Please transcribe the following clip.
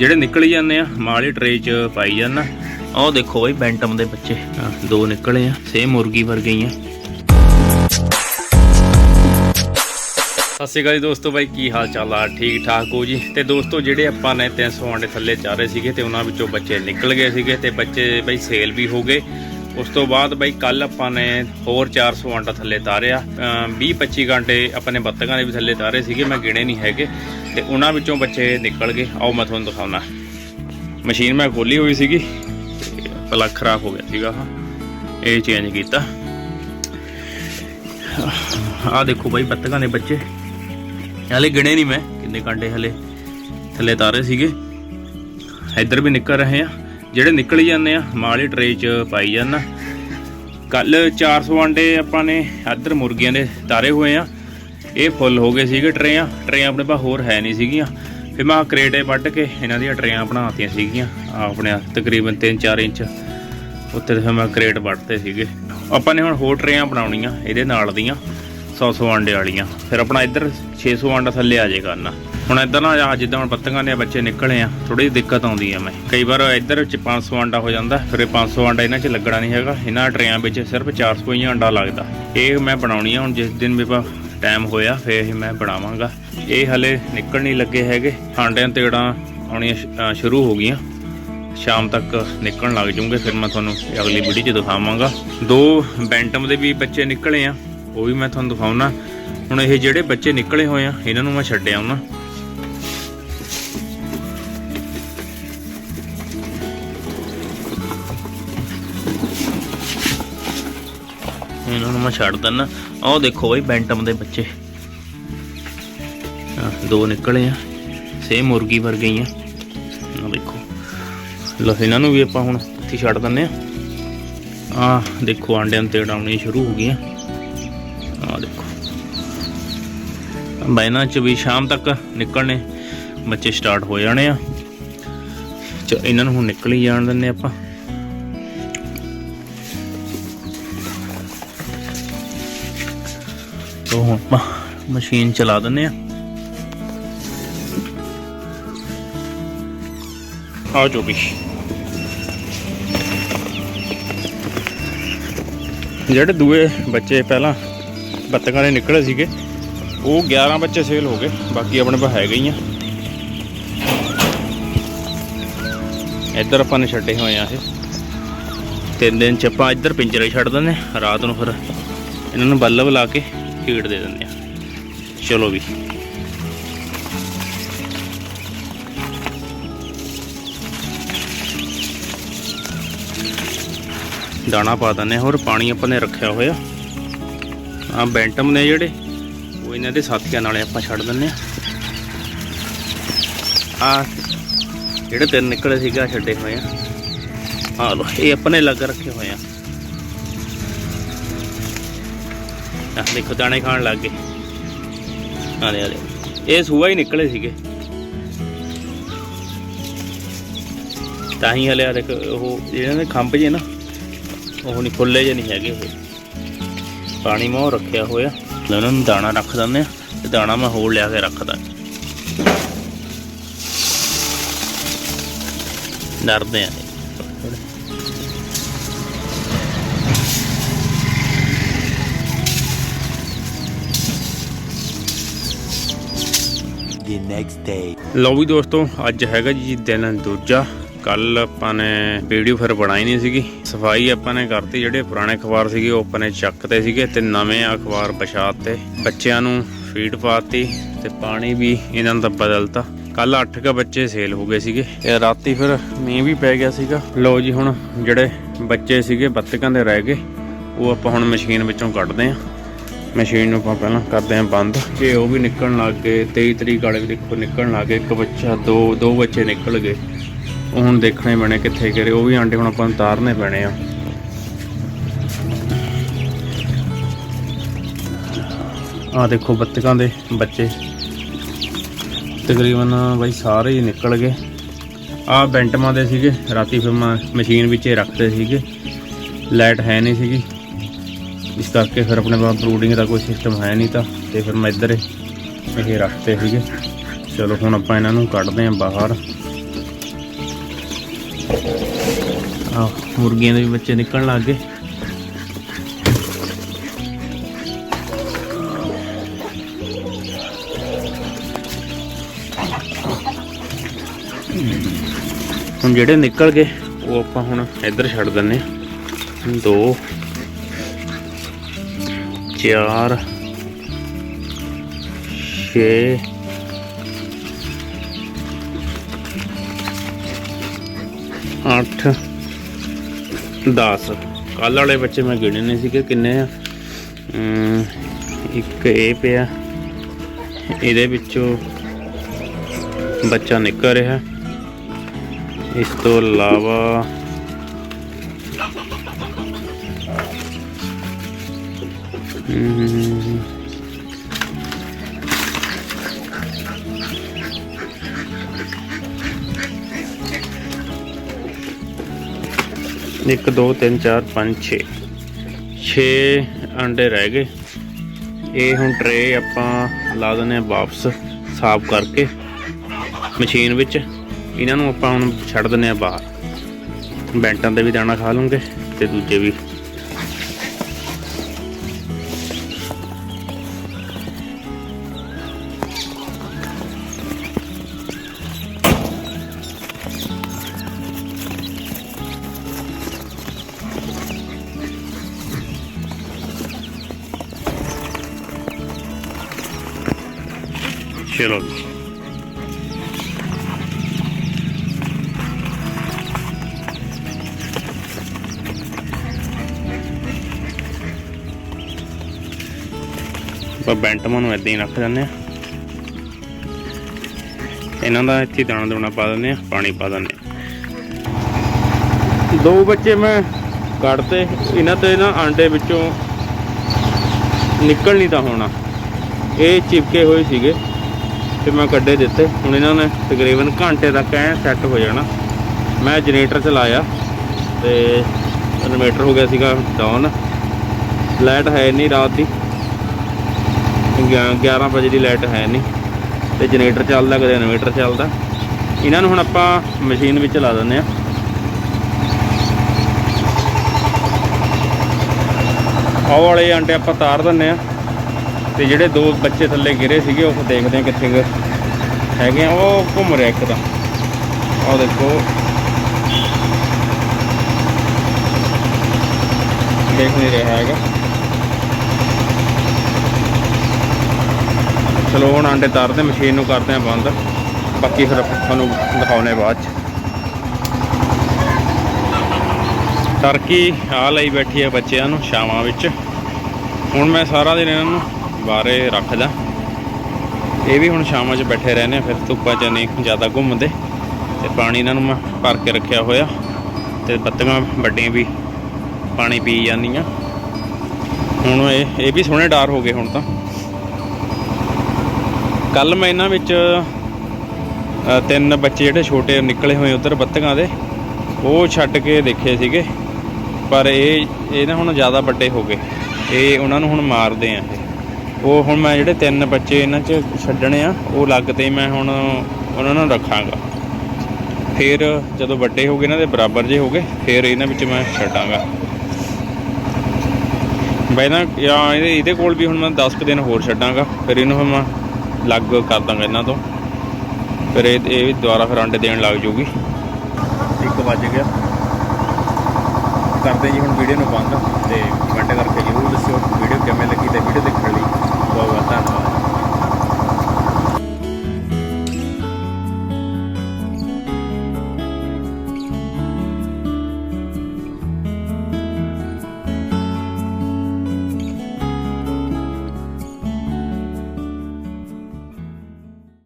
ਜਿਹੜੇ ਨਿਕਲ ਜਾਂਦੇ ਆ, ਮਾਲੀ ਟਰੇ 'ਚ ਪਾਈ ਜਾਂਦਾ। ਆਹ ਦੇਖੋ ਬਈ ਬੈਂਟਮ ਦੇ ਬੱਚੇ। ਦੋ ਨਿਕਲੇ ਆ ਸੇਮ ਮੁਰਗੀ ਵਰਗੇ ਹੀ ਆ। ਸਤਿ ਸ਼੍ਰੀ ਅਕਾਲ ਜੀ ਦੋਸਤੋ, ਬਾਈ ਕੀ ਹਾਲ ਚਾਲ ਆ? ਠੀਕ ਠਾਕ ਹੋ ਜੀ? ਤੇ ਦੋਸਤੋ, ਜਿਹੜੇ ਆਪਾਂ ਨੇ 300 ਆਂਡੇ ਥੱਲੇ ਚਾਰੇ ਸੀਗੇ ਤੇ ਉਹਨਾਂ ਵਿੱਚੋਂ ਬੱਚੇ ਨਿਕਲ ਗਏ ਸੀਗੇ ਤੇ ਬੱਚੇ ਬਾਈ ਸੇਲ ਵੀ ਹੋ ਗਏ। ਉਸ ਤੋਂ ਬਾਅਦ ਬਾਈ ਕੱਲ ਆਪਾਂ ਨੇ ਹੋਰ 400 ਆਂਡਾ ਥੱਲੇ ਤਾਰਿਆ। 20 25 ਘੰਟੇ ਆਪਾਂ ਨੇ ਬੱਤਕਾਂ ਦੇ ਵੀ ਥੱਲੇ ਤਾਰੇ ਸੀਗੇ, ਮੈਂ ਗਿਣੇ ਨਹੀਂ ਹੈਗੇ। ਤੇ ਉਹਨਾਂ ਵਿੱਚੋਂ ਬੱਚੇ ਨਿਕਲ ਗਏ। ਆਓ ਮੈਂ ਤੁਹਾਨੂੰ ਦਿਖਾਉਣਾ। ਮਸ਼ੀਨ ਮੈਂ ਖੋਲੀ ਹੋਈ ਸੀਗੀ ਤੇ ਪਲੱਗ ਖਰਾਬ ਹੋ ਗਿਆ ਸੀਗਾ। ਹਾਂ, ਇਹ ਚੇਂਜ ਕੀਤਾ। ਆਹ ਦੇਖੋ ਬਾਈ, ਬੱਤਕਾਂ ਦੇ ਬੱਚੇ। ਹਲੇ ਗਿਣੇ ਨਹੀਂ ਮੈਂ, ਕਿੰਨੇ ਕਾਂਡੇ ਹਲੇ ਥੱਲੇ ਤਾਰੇ ਸੀਗੇ। ਇੱਧਰ ਵੀ ਨਿਕਲ ਰਹੇ ਆ। ਜਿਹੜੇ ਨਿਕਲ ਹੀ ਜਾਂਦੇ ਆ, ਮਾਲੀ ਟਰੇ 'ਚ ਪਾਈ ਜਾਂਦਾ। ਕੱਲ 400 ਆਂਡੇ ਆਪਾਂ ਨੇ ਇੱਧਰ ਮੁਰਗੀਆਂ ਦੇ ਤਾਰੇ ਹੋਏ ਆ। ਇਹ ਫੁੱਲ ਹੋ ਗਏ ਸੀਗੇ ਟਰੇਆਂ ਟਰੇਆਂ ਆਪਣੇ ਪਾ ਹੋਰ ਹੈ ਨਹੀਂ ਸੀਗੀਆਂ। ਫਿਰ ਮੈਂ ਕਰੇਟੇ ਵੱਢ ਕੇ ਇਹਨਾਂ ਦੀਆਂ ਟਰੇਆਂ ਬਣਾਤੀਆਂ ਸੀਗੀਆਂ, ਆਪਣੇ ਤਕਰੀਬਨ 3-4 ਇੰਚ। ਉੱਤੇ ਤੇ ਫਿਰ ਮੈਂ ਕਰੇਟ ਵੱਢਤੇ ਸੀਗੇ। ਆਪਾਂ ਨੇ ਹੁਣ ਹੋਰ ਟਰੇਆਂ ਬਣਾਉਣੀਆਂ, ਇਹਦੇ ਨਾਲ ਦੀਆਂ 100-100 ਆਂਡੇ ਵਾਲੀਆਂ। ਫਿਰ ਆਪਣਾ ਇੱਧਰ 600 ਆਂਡਾ ਥੱਲੇ ਆ ਜਾਏਗਾ ਨਾ ਹੁਣ ਇੱਧਰ ਨਾ ਆ ਜਿੱਦਾਂ ਹੁਣ ਪੱਤੰਗਾਂ ਦੇ ਬੱਚੇ ਨਿਕਲੇ ਆ ਥੋੜੀ ਜਿਹੀ ਦਿੱਕਤ ਆਉਂਦੀ ਆ ਮੈਂ। ਕਈ ਵਾਰ ਇੱਧਰ ਚ 500 ਆਂਡਾ ਹੋ ਜਾਂਦਾ, ਫਿਰ ਇਹ 500 ਆਂਡਾ ਇਹਨਾਂ 'ਚ ਲੱਗਣਾ ਨਹੀਂ ਹੈਗਾ। ਇਹਨਾਂ ਟਰੇਆਂ ਵਿੱਚ ਸਿਰਫ 400 ਹੀ ਆਂਡਾ ਲੱਗਦਾ। ਇਹ ਮੈਂ ਬਣਾਉਣੀ ਆ ਹੁਣ ਜਿਸ ਦਿਨ ਵੀ ਟਾਈਮ ਹੋਇਆ, ਫਿਰ ਇਹ ਮੈਂ ਬਣਾਵਾਂਗਾ। ਇਹ ਹਲੇ ਨਿਕਲ ਨਹੀਂ ਲੱਗੇ ਹੈਗੇ। ਹਾਂਡਿਆਂ ਤੇੜਾਂ ਆਉਣੀਆਂ ਸ਼ੁਰੂ ਹੋ ਗਈਆਂ। ਸ਼ਾਮ ਤੱਕ ਨਿਕਲਣ ਲੱਗ ਜੂਗੇ ਫਿਰ ਮੈਂ ਤੁਹਾਨੂੰ ਅਗਲੀ ਵੀਡੀਓ 'ਚ ਦਿਖਾਵਾਂਗਾ। ਦੋ ਬੈਂਟਮ ਦੇ ਵੀ ਬੱਚੇ ਨਿਕਲੇ ਆ, ਉਹ ਵੀ ਮੈਂ ਤੁਹਾਨੂੰ ਦਿਖਾਉਣਾ। ਹੁਣ ਇਹ ਜਿਹੜੇ ਬੱਚੇ ਨਿਕਲੇ ਹੋਏ ਆ, ਇਹਨਾਂ ਨੂੰ ਮੈਂ ਛੱਡਿਆ ਆਉਣਾ। ਇਹਨਾਂ ਨੂੰ ਮੈਂ ਛੱਡ ਦਿੰਦਾ ਆਹ ਦੇਖੋ ਬਈ ਬੈਂਟਮ ਦੇ ਬੱਚੇ। ਦੋ ਨਿਕਲੇ ਆ। ਸੇਮ ਮੁਰਗੀ ਵਰਗੇ ਹੀ ਆ। ਦੇਖੋ। ਲੋ ਇਹਨਾਂ ਨੂੰ ਵੀ ਆਪਾਂ ਹੁਣ ਇੱਥੇ ਛੱਡ ਦਿੰਦੇ ਆ। ਆ ਦੇਖੋ, ਆਂਡਿਆਂ ਤੇ ਉਡਾਉਣੀ ਸ਼ੁਰੂ ਹੋ ਗਈਆਂ। ਆ ਦੇਖੋ। ਬੈਨਾਂ ਚ ਵੀ ਸ਼ਾਮ ਤੱਕ ਨਿਕਲਣੇ ਬੱਚੇ ਸਟਾਰਟ ਹੋ ਜਾਣੇ ਆ। ਚ ਇਹਨਾਂ ਨੂੰ ਹੁਣ ਨਿਕਲ ਹੀ ਜਾਣ ਦਿੰਦੇ ਆਪਾਂ। ਤੋ ਹੁਣ ਆਪਾਂ ਮਸ਼ੀਨ ਚਲਾ ਦਿੰਦੇ ਆ। ਆ ਜੋ ਵੀ ਜਿਹੜੇ ਦੂਏ ਬੱਚੇ ਪਹਿਲਾਂ ਬੱਤਕਾਂ ਦੇ ਨਿਕਲੇ ਸੀਗੇ, ਉਹ 11 ਬੱਚੇ ਸੇਲ ਹੋ ਗਏ, ਬਾਕੀ ਆਪਣੇ ਪਾ ਹੈਗੇ ਹੀ ਆ। ਇੱਧਰ ਆਪਾਂ ਨੇ ਛੱਡੇ ਹੋਏ ਆ ਇਹ। ਤਿੰਨ ਦਿਨ ਚ ਆਪਾਂ ਇੱਧਰ ਪਿੰਜਰੇ ਛੱਡ ਦਿੰਦੇ ਹਾਂ। ਰਾਤ ਨੂੰ ਫਿਰ ਇਹਨਾਂ ਨੂੰ ਬੱਲਬ ਲਾ ਕੇ ਫੀਡ ਦੇ ਦਿੰਦੇ ਆ। ਚਲੋ ਵੀ। ਦਾਣਾ ਪਾ ਦਿੰਦੇ ਹਾਂ, ਹੋਰ ਪਾਣੀ ਆਪਾਂ ਨੇ ਰੱਖਿਆ ਹੋਇਆ। ਆ ਬੈਂਟਮ ਨੇ ਜਿਹੜੇ, ਉਹ ਇਹਨਾਂ ਦੇ ਸਾਥੀਆਂ ਨਾਲੇ ਆਪਾਂ ਛੱਡ ਦਿੰਦੇ ਆ ਆ ਜਿਹੜੇ ਤਿੰਨ ਨਿਕਲੇ ਸੀਗਾ ਛੱਡੇ ਹੋਏ ਆ। ਆ ਲੋ ਇਹ ਆਪਣੇ ਲੱਗ ਰੱਖੇ ਹੋਏ ਆ। ਆ, ਦੇਖੋ, ਦਾਣੇ ਖਾਣ ਲੱਗ ਗਏ। ਆ ਦੇ ਇਹ ਸੂਆ ਹੀ ਨਿਕਲੇ ਸੀਗੇ। ਤਾਂ ਹੀ ਹਲੇ ਆ, ਦੇਖ, ਉਹ ਇਹਨਾਂ ਦੇ ਖੰਭ ਜੇ ਨਾ, ਉਹ ਨਹੀਂ ਖੁੱਲੇ ਜੇ ਨਹੀਂ ਹੈਗੇ ਇਹ। ਪਾਣੀ ਮੈਂ ਉਹ ਰੱਖਿਆ ਹੋਇਆ। ਤੇ ਉਹਨਾਂ ਨੂੰ ਦਾਣਾ ਰੱਖ ਦਿੰਦੇ ਆ, ਤੇ ਦਾਣਾ ਮੈਂ ਹੋਰ ਲਿਆ ਕੇ ਰੱਖਦਾ। ਡਰਦੇ ਆ। Next day. ਲਓ ਵੀ ਦੋਸਤੋ, ਅੱਜ ਹੈਗਾ ਜੀ ਦਿਨ ਦੂਜਾ। ਕੱਲ ਆਪਾਂ ਨੇ ਵੀਡੀਓ ਫਿਰ ਬਣਾਈ ਨਹੀਂ ਸੀਗੀ। ਸਫ਼ਾਈ ਆਪਾਂ ਨੇ ਕਰਤੀ, ਜਿਹੜੇ ਪੁਰਾਣੇ ਅਖਬਾਰ ਸੀਗੇ, ਉਹ ਆਪਾਂ ਨੇ ਚੱਕਤੇ ਸੀਗੇ ਤੇ ਨਵੇਂ ਅਖਬਾਰ ਪਛਾਤੇ। ਬੱਚਿਆਂ ਨੂੰ ਫੀਡ ਪਾਤੀ ਤੇ ਪਾਣੀ ਵੀ ਇਹਨਾਂ ਦਾ ਬਦਲਤਾ। ਕੱਲ 8 ਕ ਬੱਚੇ ਸੇਲ ਹੋ ਗਏ ਸੀਗੇ ਤੇ ਰਾਤੀ ਫਿਰ ਮੀਂਹ ਵੀ ਪੈ ਗਿਆ ਸੀਗਾ। ਲਓ ਜੀ ਹੁਣ ਜਿਹੜੇ ਬੱਚੇ ਸੀਗੇ, ਬੱਤਕਾਂ ਦੇ ਰਹਿ ਗਏ, ਉਹ ਆਪਾਂ ਹੁਣ ਮਸ਼ੀਨ ਵਿੱਚੋਂ ਕੱਢਦੇ ਆਂ ਮਸ਼ੀਨ ਨੂੰ ਆਪਾਂ ਪਹਿਲਾਂ ਕਰਦੇ ਆਂ ਬੰਦ। ਕਿ ਉਹ ਵੀ ਨਿਕਲਣ ਲੱਗ ਗਏ। 23 ਤਰੀਕ ਵਾਲੇ ਦੇਖੋ ਨਿਕਲਣ ਲੱਗ ਗਏ। ਇੱਕ ਬੱਚਾ, ਦੋ ਦੋ ਬੱਚੇ ਨਿਕਲ ਗਏ। ਉਹ ਹੁਣ ਦੇਖਣੇ ਪੈਣੇ ਕਿੱਥੇ ਗਏ ਉਹ ਵੀ ਆਂਡੇ ਹੁਣ ਆਪਾਂ ਨੂੰ ਤਾਰਨੇ ਪੈਣੇ ਆ। ਆ ਦੇਖੋ ਬੱਤਕਾਂ ਦੇ ਬੱਚੇ। ਤਕਰੀਬਨ ਬਾਈ ਸਾਰੇ ਹੀ ਨਿਕਲ ਗਏ। ਆ ਬੈਂਟਮਾਂ ਦੇ ਸੀਗੇ। ਰਾਤੀ ਫਿਰ ਮੈਂ ਮਸ਼ੀਨ ਵਿੱਚ ਹੀ ਰੱਖਦੇ ਸੀਗੇ। ਲਾਈਟ ਹੈ ਨਹੀਂ ਸੀਗੀ। ਇਸ ਕਰਕੇ ਫਿਰ ਆਪਣੇ ਕੋਲ ਬਰੂਡਿੰਗ ਦਾ ਕੋਈ ਸਿਸਟਮ ਹੈ ਨਹੀਂ ਤਾਂ, ਤੇ ਫਿਰ ਮੈਂ ਇੱਧਰ ਇਹ ਰੱਖਤੇ ਸੀਗੇ। ਚਲੋ ਹੁਣ ਆਪਾਂ ਇਹਨਾਂ ਨੂੰ ਕੱਢਦੇ ਆਂ ਬਾਹਰ। ਆ ਮੁਰਗੀਆਂ ਦੇ ਵੀ ਬੱਚੇ ਨਿਕਲਣ ਲੱਗ ਗਏ। ਹੁਣ ਜਿਹੜੇ ਨਿਕਲ ਗਏ, ਉਹ ਆਪਾਂ ਹੁਣ ਇੱਧਰ ਛੱਡ ਦਿੰਨੇ ਆ ਦੋ ਚਾਰ, ਛੇ, ਅੱਠ 10 ਕੱਲ ਵਾਲੇ ਬੱਚੇ ਮੈਂ ਗਿਣੇ ਨਹੀਂ ਸੀਗੇ, ਕਿੰਨੇ ਆ? ਇੱਕ ਇਹ ਪਿਆ। ਇਹਦੇ ਵਿੱਚੋਂ ਬੱਚਾ ਨਿਕਲ ਰਿਹਾ। ਇਸ ਤੋਂ ਇਲਾਵਾ ਇੱਕ, ਦੋ, ਤਿੰਨ, ਚਾਰ, ਪੰਜ 6 6 ਅੰਡੇ ਰਹਿ ਗਏ। ਇਹ ਹੁਣ ਟਰੇ ਆਪਾਂ ਲਾ ਦਿੰਦੇ ਆ ਵਾਪਸ ਸਾਫ਼ ਕਰਕੇ ਮਸ਼ੀਨ ਵਿੱਚ। ਇਹਨਾਂ ਨੂੰ ਆਪਾਂ ਹੁਣ ਛੱਡ ਦਿੰਦੇ ਆ ਬਾਹਰ। ਬੈਂਟਾਂ ਤੇ ਵੀ ਦਾਣਾ ਖਾ ਲੂੰਗੇ ਤੇ ਦੂਜੇ ਵੀ ਚਲੋ ਜੀ ਆਪਾਂ ਬੈਂਟਮਾਂ ਨੂੰ ਇਦਾਂ ਹੀ ਰੱਖ ਦਿੰਦੇ ਆ ਇਹਨਾਂ ਦਾ ਇੱਥੇ ਦਾਣਾ ਦੂਣਾ ਪਾ ਦਿੰਦੇ ਆ ਪਾਣੀ ਪਾ ਦਿੰਦੇ ਆ ਦੋ ਬੱਚੇ ਮੈਂ ਕੱਢਤੇ ਇਹਨਾਂ ਤੇ ਨਾ ਆਂਡੇ ਵਿੱਚੋਂ ਨਿਕਲ ਨਹੀਂ ਤਾਂ ਹੋਣਾ। ਇਹ ਚਿਪਕੇ ਹੋਏ ਸੀਗੇ। ਤੇ ਮੈਂ ਕੱਢੇ ਦਿੱਤੇ। ਹੁਣ ਇਹਨਾਂ ਨੇ ਤਕਰੀਬਨ ਘੰਟੇ ਤੱਕ ਐ ਸੈੱਟ ਹੋ ਜਾਣਾ। ਮੈਂ ਜਨਰੇਟਰ ਚਲਾਇਆ ਤੇ ਇਨਵੇਟਰ ਹੋ ਗਿਆ ਸੀਗਾ ਡਾਊਨ ਲਾਈਟ ਹੈ ਨਹੀਂ ਰਾਤ ਦੀ। ਗਿਆ- 11 ਵਜੇ ਦੀ ਲਾਈਟ ਹੈ ਨਹੀਂ ਤੇ ਜਨਰੇਟਰ ਚੱਲਦਾ, ਕਦੇ ਇਨਵੇਟਰ ਚੱਲਦਾ। ਇਹਨਾਂ ਨੂੰ ਹੁਣ ਆਪਾਂ ਮਸ਼ੀਨ ਵਿੱਚ ਲਾ ਦਿੰਦੇ ਆ ਆਹ ਵਾਲੇ ਆਂਡੇ ਆਪਾਂ ਤਾਰ ਦਿੰਦੇ ਆ ਤੇ ਜਿਹੜੇ ਦੋ ਬੱਚੇ ਥੱਲੇ ਗਿਰੇ ਸੀਗੇ, ਉਹ ਦੇਖਦੇ ਆ ਕਿੱਥੇ ਹੈਗੇ ਆ। ਉਹ ਘੁੰਮ ਰਿਹਾ ਇੱਕ ਤਾਂ। ਆਹ ਦੇਖੋ। ਦੇਖ ਨਹੀਂ ਰਿਹਾ ਹੈਗਾ। ਚਲੋ, ਹੁਣ ਆਂਡੇ ਤਾਰਦੇ, ਮਸ਼ੀਨ ਨੂੰ ਕਰਦੇ ਆ ਬੰਦ। ਬਾਕੀ ਫਿਰ ਆਪਾਂ ਤੁਹਾਨੂੰ ਦਿਖਾਉਣੇ ਬਾਅਦ ਚ। ਟਰਕੀ ਆ ਲਈ ਬੈਠੀ ਹੈ ਬੱਚਿਆਂ ਨੂੰ ਛਾਵਾਂ ਵਿੱਚ। ਹੁਣ ਮੈਂ ਸਾਰਾ ਦਿਨ ਇਹਨਾਂ ਨੂੰ ਬਾਹਰੇ ਰੱਖਦਾ ਇਹ ਵੀ ਹੁਣ ਸ਼ਾਮਾਂ 'ਚ ਬੈਠੇ ਰਹਿੰਦੇ ਆ, ਫਿਰ ਧੁੱਪਾਂ 'ਚ ਨਹੀਂ ਜ਼ਿਆਦਾ ਘੁੰਮਦੇ। ਤੇ ਪਾਣੀ ਇਹਨਾਂ ਨੂੰ ਮੈਂ ਭਰ ਕੇ ਰੱਖਿਆ ਹੋਇਆ। ਤੇ ਬੱਤੀਆਂ ਵੱਡੀਆਂ ਵੀ ਪਾਣੀ ਪੀ ਜਾਂਦੀਆਂ। ਹੁਣ ਇਹ ਇਹ ਵੀ ਸੋਹਣੇ ਡਾਰ ਹੋ ਗਏ ਹੁਣ ਤਾਂ। ਕੱਲ ਮੈਂ ਇਹਨਾਂ ਵਿੱਚ ਤਿੰਨ ਬੱਚੇ ਜਿਹੜੇ ਛੋਟੇ ਨਿਕਲੇ ਹੋਏ ਉਧਰ ਬੱਤੀਆਂ ਦੇ, ਉਹ ਛੱਡ ਕੇ ਦੇਖੇ ਸੀਗੇ। ਪਰ ਇਹ ਇਹ ਨਾ ਹੁਣ ਜ਼ਿਆਦਾ ਵੱਡੇ ਹੋ ਗਏ। ਇਹ ਉਹਨਾਂ ਨੂੰ ਹੁਣ ਮਾਰਦੇ ਆ ਇਹ। ਉਹ ਹੁਣ ਮੈਂ ਜਿਹੜੇ ਤਿੰਨ ਬੱਚੇ ਇਹਨਾਂ 'ਚ ਛੱਡਣੇ ਆ, ਉਹ ਲੱਗ ਤੇ ਮੈਂ ਹੁਣ ਉਹਨਾਂ ਨੂੰ ਰੱਖਾਂਗਾ। ਫਿਰ ਜਦੋਂ ਵੱਡੇ ਹੋ ਗਏ ਇਹਨਾਂ ਦੇ ਬਰਾਬਰ ਜੇ ਹੋ ਗਏ, ਫਿਰ ਇਹਨਾਂ ਵਿੱਚ ਮੈਂ ਛੱਡਾਂਗਾ। ਬਈ ਨਾ, ਜਾਂ ਇਹਦੇ ਇਹਦੇ ਕੋਲ ਵੀ ਹੁਣ ਮੈਂ 10 ਕੁ ਦਿਨ ਹੋਰ ਛੱਡਾਂਗਾ, ਫਿਰ ਇਹਨੂੰ ਹੁਣ ਮੈਂ ਲੱਗ ਕਰ ਦਾਂਗਾ ਇਹਨਾਂ ਤੋਂ। ਫਿਰ ਇਹ ਇਹ ਵੀ ਦੁਬਾਰਾ ਫਿਰ ਅੰਡੇ ਦੇਣ ਲੱਗ ਜੂਗੀ। ਇੱਕ ਵੱਜ ਗਿਆ। ਕਰਦੇ ਜੀ ਹੁਣ ਵੀਡੀਓ ਨੂੰ ਬੰਦ ਤੇ ਕਮੈਂਟ ਕਰਕੇ ਜ਼ਰੂਰ ਦੱਸਿਓ।